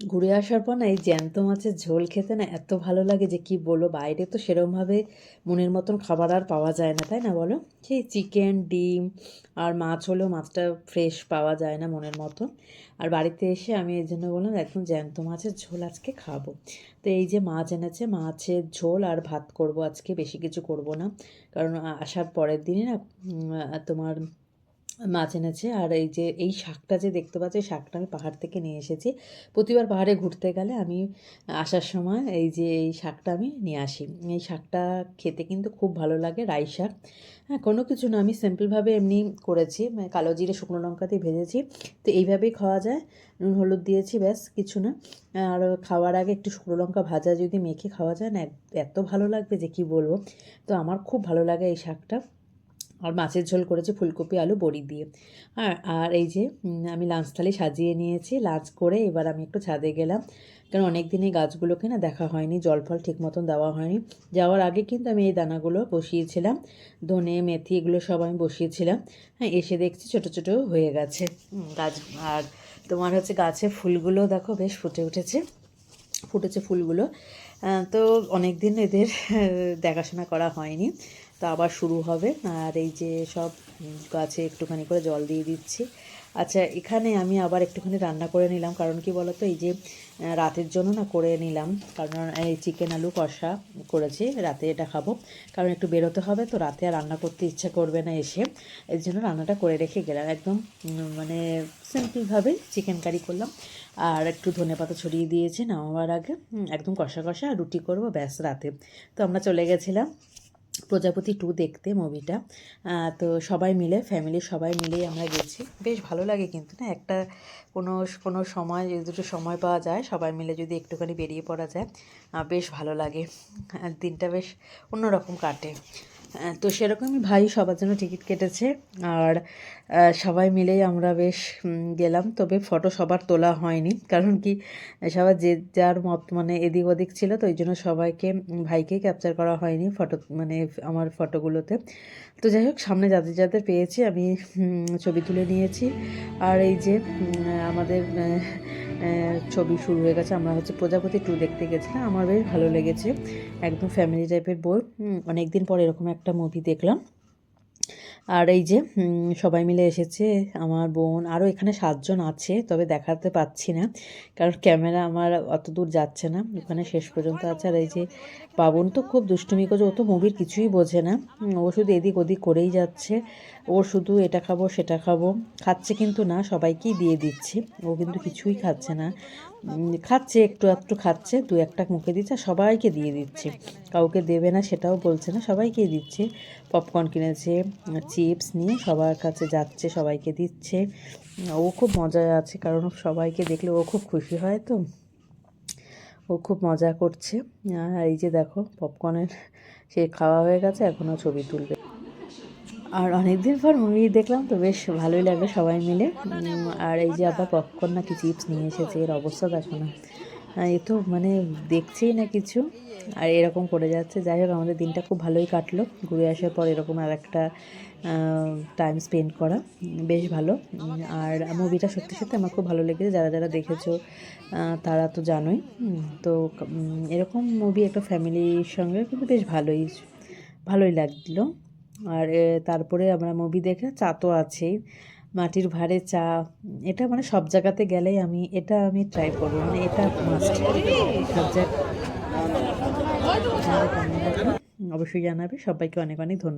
ঘুরে আসার পর না এই জ্যান্ত মাছের ঝোল খেতে না এত ভালো লাগে যে কি বলো বাইরে তো সেরমভাবে মনের মতন খাবার আর পাওয়া যায় না, তাই না বলো? সেই চিকেন, ডিম আর মাছ হলেও মাছটা ফ্রেশ পাওয়া যায় না মনের মতন। আর বাড়িতে এসে আমি এই জন্য বললাম একদম জ্যান্ত মাছের ঝোল আজকে খাব। তো এই যে মাছ এনেছে, মাছের ঝোল আর ভাত করব আজকে, বেশি কিছু করব না। কারণ আসার পরের দিনই না তোমার মাছ এনেছে আর এই যে, এই শাকটা যে দেখতে পাচ্ছি শাকটা আমি পাহাড় থেকে নিয়ে এসেছি। প্রতিবার পাহাড়ে ঘুরতে গেলে আমি আসার সময় এই যে, এই শাকটা আমি নিয়ে আসি। এই শাকটা খেতে কিন্তু খুব ভালো লাগে, রাই শাক। হ্যাঁ কোনো কিছু না, আমি সিম্পলভাবে এমনি করেছি। কালো জিরে, শুকনো লঙ্কা দিয়ে ভেজেছি। তো এইভাবেই খাওয়া যায়। নুন, হলুদ দিয়েছি, ব্যাস, কিছু না। আর খাওয়ার আগে একটু শুকনো লঙ্কা ভাজা যদি মেখে খাওয়া যায় না, এত ভালো লাগবে যে কি বলব। তো আমার খুব ভালো লাগে এই শাকটা। আর মাছের ঝোল করেছে ফুলকপি, আলু, বড়ি দিয়ে। আর আর এই যে আমি লাঞ্চ থালি সাজিয়ে নিয়েছি, লাঞ্চ করে এবার আমি একটু ছাদে গেলাম। কারণ অনেক দিন গাছগুলোকে না দেখা হয়নি, জল ফল ঠিক মতন দেওয়া হয়নি। যাওয়ার আগে কিন্তু আমি এই দানাগুলো বসিয়েছিলাম, ধনে, মেথি এগুলো সব আমি বসিয়েছিলাম। হ্যাঁ এসে দেখছি ছোটো ছোটো হয়ে গেছে। গাছ, আর তোমার হচ্ছে গাছে ফুলগুলো দেখো বেশ ফুটে উঠেছে, ফুটেছে ফুলগুলো। তো অনেক দিন এদের দেখাশোনা করা হয়নি। তো আবার শুরু হবে। আর এই যে সব গাছে একটুখানি করে জল দিয়ে দিচ্ছি। আচ্ছা এখানে আমি আবার একটুখানি রান্না করে নিলাম। কারণ কি বলতো, এই যে রাতের জন্য না করে নিলাম। কারণ এই চিকেন আলু কষা করেছি, রাতে এটা খাব। কারণ একটু বেরোতে হবে, তো রাতে আর রান্না করতে ইচ্ছা করবে না এসে। এর জন্য রান্নাটা করে রেখে গেলাম। একদম মানে সিম্পলভাবে চিকেন কারি করলাম। আর একটু ধনেপাতা ছড়িয়ে দিয়েছি নামাবার আগে। একদম কষা কষা রুটি করব ব্যাস রাতে। তো আমরা চলে গেছিলাম। প্রজাপতি টু দেখতে মুভিটা তো সবাই মিলে ফ্যামিলি সবাই মিলেই আমরা গেছি। বেশ ভালো লাগে কিন্তু না, একটা কোনো কোনো সময়, যদি দুটো সময় পাওয়া যায়, সবাই মিলে যদি একটুখানি বেরিয়ে পড়া যায় বেশ ভালো লাগে। দিনটা বেশ অন্যরকম কাটে। তো সেরকমই ভাই সবার জন্য টিকিট কেটেছে আর সবাই মিলেই আমরা বেশ গেলাম। তবে ফটো সবার তোলা হয়নি। কারণ কি, সবার যে যার মত মানে এদিক ওদিক ছিল, তো ওই জন্য সবাইকে ভাইকে ক্যাপচার করা হয়নি ফটো মানে আমার ফটোগুলোতে। তো যাই হোক, সামনে যাদের যাদের পেয়েছি, আমি ছবি তুলে নিয়েছি। আর এই যে আমাদের ছবি শুরু হয়ে গেছে, আমরা হচ্ছে প্রজাপতি টু দেখতে গেছিলাম। আমার বেশ ভালো লেগেছে। একদম ফ্যামিলি টাইপের বই অনেক দিন পর এরকম একটা মুভি দেখলাম। আর এই যে সবাই মিলে এসেছে, আমার বোন আরও এখানে সাতজন আছে, তবে দেখাতে পাচ্ছি না, কারণ ক্যামেরা আমার অত দূর যাচ্ছে না, ওখানে শেষ পর্যন্ত আছে। আর এই যে, বাবন তো খুব দুষ্টুমি করছে, ও তো মুভির কিছুই বোঝে না ও শুধু এদিক ওদিক করেই যাচ্ছে ও শুধু এটা খাব, সেটা খাব, খাচ্ছে কিন্তু না, সবাইকেই দিয়ে দিচ্ছি, ও কিন্তু কিছুই খাচ্ছে না। খাচ্ছে, একটু একটু খাচ্ছে, দু একটা মুখে দিচ্ছে সবাইকে দিয়ে দিচ্ছে। কাউকে দেবে না, সেটাও বলছে না, সবাইকে দিচ্ছে। পপকর্ন কিনেছে, চিপস নিয়ে সবার কাছে যাচ্ছে, সবাইকে দিচ্ছে। ও খুব মজায় আছে, কারণ সবাইকে দেখলে ও খুব খুশি হয় তো। ও খুব মজা করছে। আর এই যে দেখো, পপকর্নের সে খাওয়া হয়ে গেছে, এখনও ছবি তুলবে। আর অনেক দিন পর মুভি দেখলাম, তো বেশ ভালোই লাগল সবাই মিলে। আর এই যে আবার পপকর্ন নাকি চিপস নিয়ে এসেছে, এর অবস্থা দেখো না। এ তো মানে দেখছেই না কিছু। আর এরকম করে যাচ্ছে। যাই হোক, আমাদের দিনটা খুব ভালোই কাটলো। ঘুরে আসার পর এরকম আর একটা টাইম স্পেন্ড করা বেশ ভালো। আর মুভিটা সত্যি সত্যি আমার খুব ভালো লেগেছে। যারা যারা দেখেছ তারা তো জানোই। তো এরকম মুভি একটা ফ্যামিলির সঙ্গে কিন্তু বেশ ভালোই ভালোই লাগল। আর তারপরে আমরা মুভি দেখে চা তো আছেই। মাটির ভারে চা, এটা মানে সব জায়গাতে গেলেই আমি, এটা আমি ট্রাই করব মানে এটা মাস্ট সব অবশ্যই জানাবে, সবাইকে অনেক অনেক ধন্যবাদ।